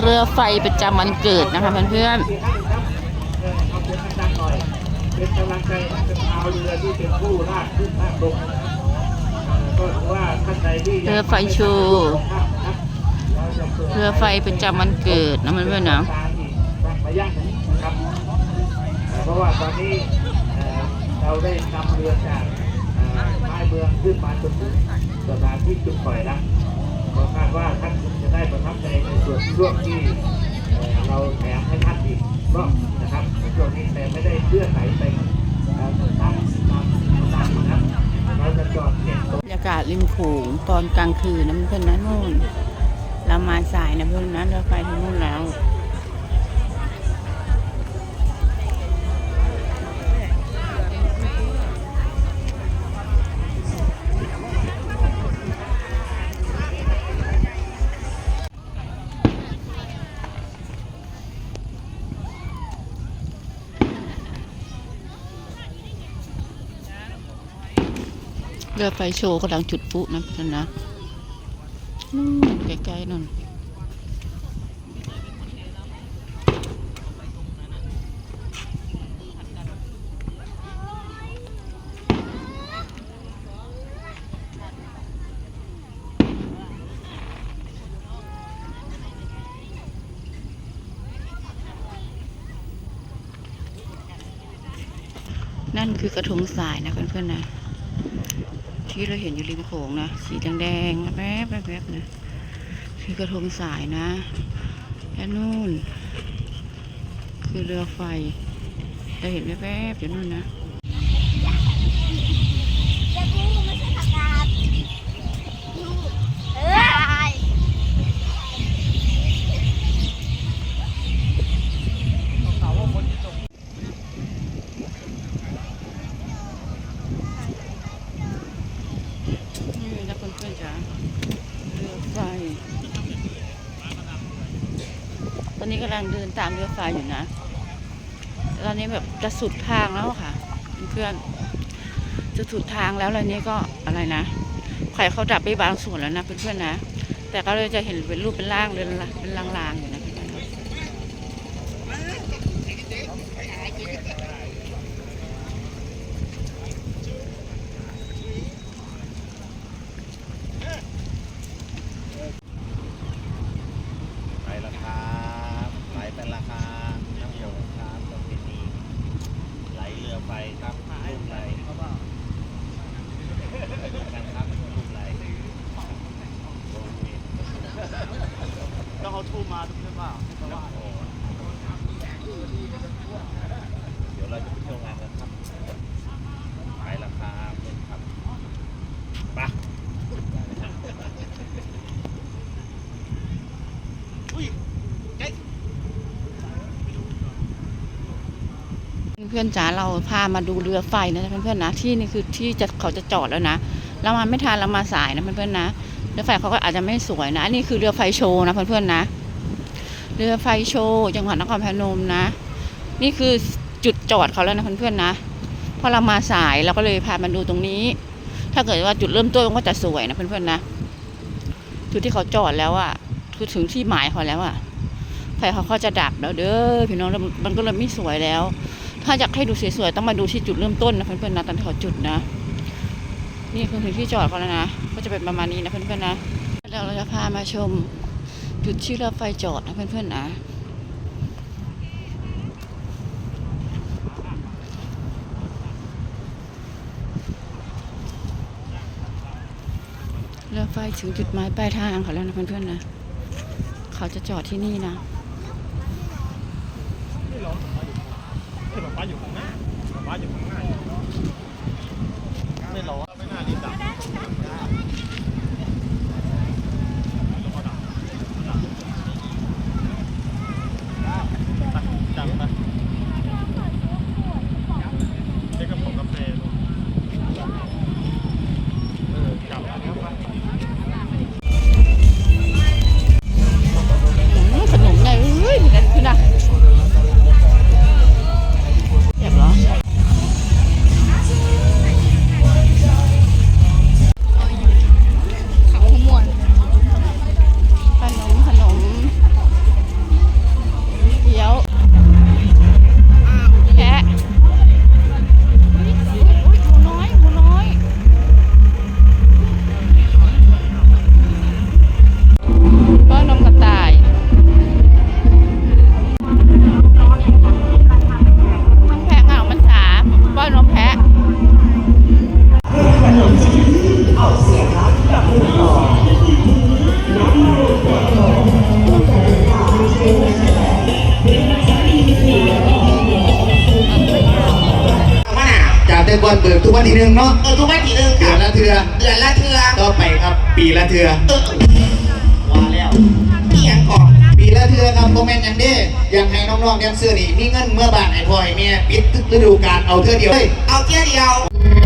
เรือไฟประจำวันเกิดนะคะเพื่อนเพื่อยเป็นกำลังใจให้กับชาวเรือที่เป็นผู้ลากขึ้นลากลงนะครับเอ่อก็ถือว่าท่านใดที่เรือไฟชว์ครับเราจะปิดเรือไฟประจำวันเกิดนะเพื่อนๆนะทาะยะหนึ่งนะครับเอ่อเพราะว่าตอนนี้เอ่อเราได้นำเรือจากเอ่อท้ายเมืองขึ้นมาจนถึงสถานที่จุดปล่อยแล้ว ก็คาดว่าท่านจะได้ประทับใจในส่วนช่วงที่เราแถมให้ท่านอีกรอบนะครับในช่วงนี้แต่ไม่ได้เลื่อนไหลไปตามตามตามนะครับเราจะจอดเก็บตรงบรรยากาศริมโขงตอนกลางคืนนะเพื่อนๆนะนู่นเรามาสายนะเพื่อนๆนะเราไปที่นู่นแล้ว เรือไฟโชว์กำลังจุดพลุนะเพื่อนนะนู่นใกลๆนั่นนั่นคือกระทงสายนะเพื่อนๆนะ ที่เราเห็นอยู่ริมโขงนะ สีแดงๆแวบๆแวบๆนะ คือกระทงสายนะและนู่น คือเรือไฟ เราเห็นแวบๆอยู่นู่นนะจะพูไม่ใช่ผักกาดยูเอ้ย นี่นะ เพื่อนจ๋าเรือไฟ ตอนนี้กำลังเดินตามเรือไฟอยู่นะ ตอนนี้แบบจะสุดทางแล้วค่ะ เพื่อนจะสุดทางแล้วอะไรนี้ก็อะไรนะไข่เขาดับไปบางส่วนแล้วนะเพื่อนๆนะ แต่ก็เลยจะเห็นเป็นรูปเป็นร่างเป็นละเป็นลางๆอยู่นะ ไปราคาไหลเป็นราคาน้ำโขงครับประเพณีไหลเรือไฟครับลูกไหลไปดูกันครับลูกไหลโรงเรียน เอาทูมาถูกเปล่าน้ำโขงเดี๋ยวเราจะไปเที่ยวงานกันครับ ไปราคาเป็นครับไปเพื่อนจ๋าเราพามาดูเรือไฟนะเพื่อนๆนะที่นี่คือที่จะเขาจะจอดแล้วนะเรามาไม่ทันเรามาสายนะเพื่อนๆนะ รือไฟเขาก็อาจจะไม่สวยนะนนี้คือเรือไฟโชว์นะเพื่อนๆนะ เรือไฟโชว์จังหวัดนครพนมนะ นี่คือจุดจอดเขาแล้วนะเพื่อนๆนะพอเรามาสายเราก็เลยพามาดูตรงนี้ ถ้าเกิดว่าจุดเริ่มต้นมันก็จะสวยนะเพื่อนๆนะจุดที่เขาจอดแล้วอะคือถึงที่หมายเขาแล้วอะไฟเขาก็จะดับแล้วเด้อพี่น้องมันก็เลยไม่สวยแล้ว ถ้าอยากให้ดูสวยๆต้องมาดูที่จุดเริ่มต้นนะเพื่อนๆนะตอนที่เขาจุดนะ นี่คือถึงที่จอดเขาแล้วนะ ก็จะเป็นประมาณนี้นะเพื่อนๆนะแล้วเราจะพามาชมจุดที่รือไฟจอดนะเพื่อนๆนะเรือไฟถึงจุดหมายปลายทางเขาแล้วนะเพื่อนๆนะ เขาจะจอดที่นี่นะป้าอยู่ข้างหน้าป้าอยู่ หนึ่งเนาะเออทุกวันที่หนึ่งเดืค่ะอนละเทือเดือนละเทือต่อไปครับปีละเทือเออว่าแล้วนี่ยังก่อนปีละเทือครับโมเมนต์ยังเด้อยากให้น้องๆแดนเซอร์นี่มีเงินเมื่อบานไอ้พ่อไอ้แม่ปิดฤดูกาลเอาเทือเดียวเลยเอาเที่ยวเดียวเ